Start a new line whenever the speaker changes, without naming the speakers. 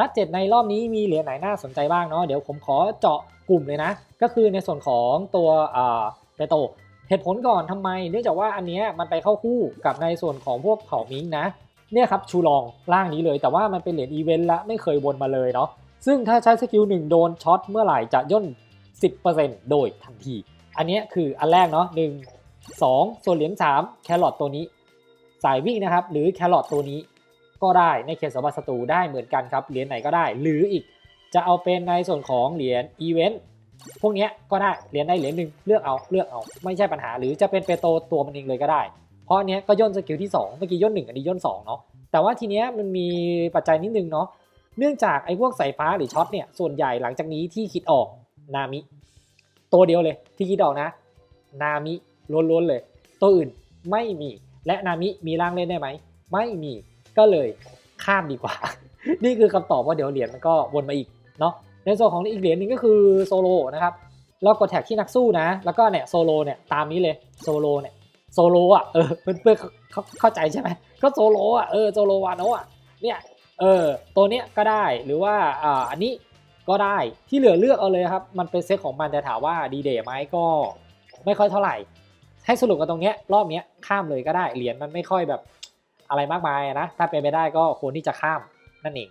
รัดเจ็ดในรอบนี้มีเหรียญไหนน่าสนใจบ้างเนาะเดี๋ยวผมขอเจาะกลุ่มเลยนะ ก็คือในส่วนของตัวเปโตเหตุผลก่อนทำไม เนื่องจากว่าอันนี้มันไปเข้าคู่กับในส่วนของพวกเผ่ามิงนะเนี่ยครับชูลองล่างนี้เลย แต่ว่ามันเป็นเหรียญอีเวนต์ละไม่เคยวนมาเลยเนาะซึ่งถ้าใช้สกิลหนึ่งโดนช็อตเมื่อไหร่จะย่น 10%โดยทันที อันนี้คืออันแรกเนาะหนึ่งสองส่วนเหรียญ3แครอทตัวนี้ สายวิ่งนะครับ หรือแครอทตัวนี้ ก็ได้ในเขตสมบัติศัตรูได้เหมือนกันครับเหรียญไหนก็ได้ หรืออีกจะเอาเป็นในส่วนของเหรียญอีเวนต์พวกนี้ก็ได้เหรียญใดเหรียญหนึ่งเลือกเอาเลือกเอาไม่ใช่ปัญหา หรือจะเป็นเปโตตัวมันเองเลยก็ได้ เพราะอันนี้ก็ย่นสกิลที่ 2 เมื่อกี้ย่น1อันนี้ย่น2เนาะแต่ว่าทีเนี้ยมันมีปัจจัยนิดนึงเนาะเนื่องจากไอ้พวกสายฟ้าหรือช็อตเนี่ยส่วนใหญ่หลังจากนี้ที่คิดออกนามิ ตัวเดียวเลยที่คิดออกนะ นามิล้วนๆเลย ตัวอื่นไม่มีและนามิมีร่างเล่นได้ไหมไม่มี ก็เลยข้ามดีกว่า นี่คือคำตอบว่าเดี๋ยวเหรียญมันก็วนมาอีกเนาะในส่วนของอีกเหรียญหนึ่งก็คือโซโลนะครับเรากดแท็กที่นักสู้นะ แล้วก็เนี่ยโซโลเนี่ยตามนี้เลยโซโลเนี่ยโซโลอะเออเพื่อนๆเขาเขาเข้าใจใช่ไหมก็โซโลอะเออโซโลวานโนะอะเนี่ยเออตัวเนี้ยก็ได้หรือว่าอ่าอันนี้ก็ได้ที่เหลือเลือกเอาเลยครับมันเป็นเซตของมันแต่ถามว่าดีเดย์ไหมก็ไม่ค่อยเท่าไหร่ ให้สรุปกันตรงเนี้ยรอบเนี้ยข้ามเลยก็ได้เหรียญมันไม่ค่อยแบบ อะไรมากมายนะถ้าเป็นไปได้ก็ควรที่จะข้ามนั่นเอง